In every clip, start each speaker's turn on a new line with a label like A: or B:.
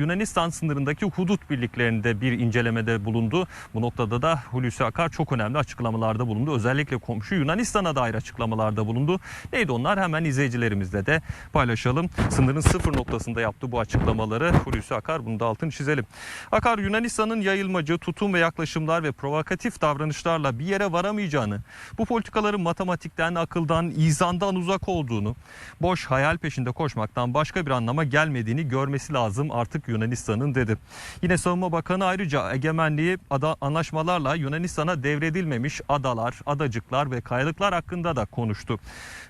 A: Yunanistan sınırındaki hudut birliklerinde bir incelemede bulundu. Bu noktada da Hulusi Akar çok önemli açıklamalarda bulundu. Özellikle komşu Yunanistan'a dair açıklamalarda bulundu. Neydi onlar? Hemen izleyicilerimizle de paylaşalım. Sınırın sıfır noktasında yaptı bu açıklamaları. Hulusi Akar bunu da altını çizelim. Akar Yunanistan'ın yayılmacı tutum ve yaklaşımlar ve provokatif davranışlarla bir yere varamayacağını, bu politikaların matematikten, akıldan, izandan uzak olduğunu, boş hayal peşinde koşmaktan başka bir anlama gelmediğini görmesi lazım artık Yunanistan'ın dedi. Yine Savunma Bakanı ayrıca egemenliği ada anlaşmalarla Yunanistan'a devredilmemiş adalar, adacıklar ve kayalıklar hakkında da konuştu.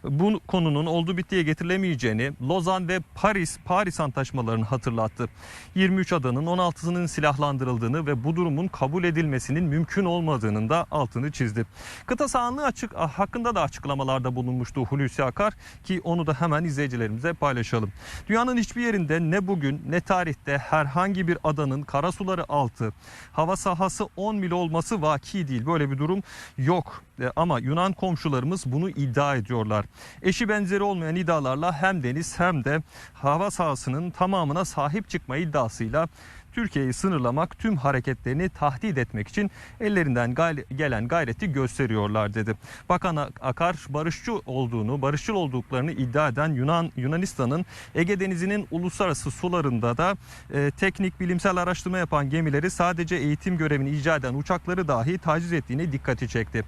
A: Bu konunun oldu bittiye getirilemeyeceğini Lozan ve Paris Paris antlaşmalarını hatırlattı. 23 adanın 16'sının silahlandırıldığını ve bu durumun kabul edilmesinin mümkün olmadığının da altını çizdi. Kıta sahanlığı açık hakkında da açıklamalarda bulunmuştu Hulusi Akar ki onu da hemen izleyicilerimize paylaşalım. Dünyanın hiçbir yerinde ne bugün ne tarihte herhangi bir adanın karasuları altı hava sahası 10 mil olması vaki değil. Böyle bir durum yok. E, Ama Yunan komşularımız bunu iddia ediyorlar. Eşi benzeri olmayan iddialarla hem deniz hem de hava sahasının tamamına sahip çıkma iddiasıyla Türkiye'yi sınırlamak, tüm hareketlerini tahdit etmek için ellerinden gelen gayreti gösteriyorlar dedi. Bakan Akar barışçı olduğunu, barışçıl olduklarını iddia eden Yunan Yunanistan'ın Ege Denizi'nin uluslararası sularında da e, teknik bilimsel araştırma yapan gemileri sadece eğitim görevini icra eden uçakları dahi taciz ettiğini dikkati çekti.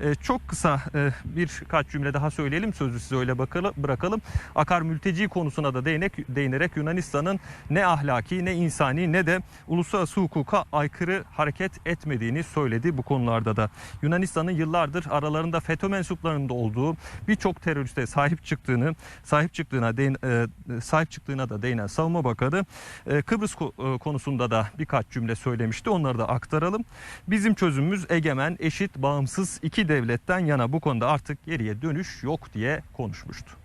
A: E, çok kısa e, birkaç cümle daha söyleyelim sözü size öyle bakalım, bırakalım. Akar mülteci konusuna da değinerek, değinerek Yunanistan'ın ne ahlaki ne insani ne de uluslararası hukuka aykırı hareket etmediğini söyledi bu konularda da. Yunanistan'ın yıllardır aralarında FETÖ mensuplarının da olduğu birçok teröriste sahip çıktığını, sahip çıktığına değin, e, sahip çıktığına da değinen Savunma Bakanı e, Kıbrıs e, konusunda da birkaç cümle söylemişti. Onları da aktaralım. Bizim çözümümüz egemen, eşit, bağımsız iki devletten yana bu konuda artık geriye dönüş yok diye konuşmuştu.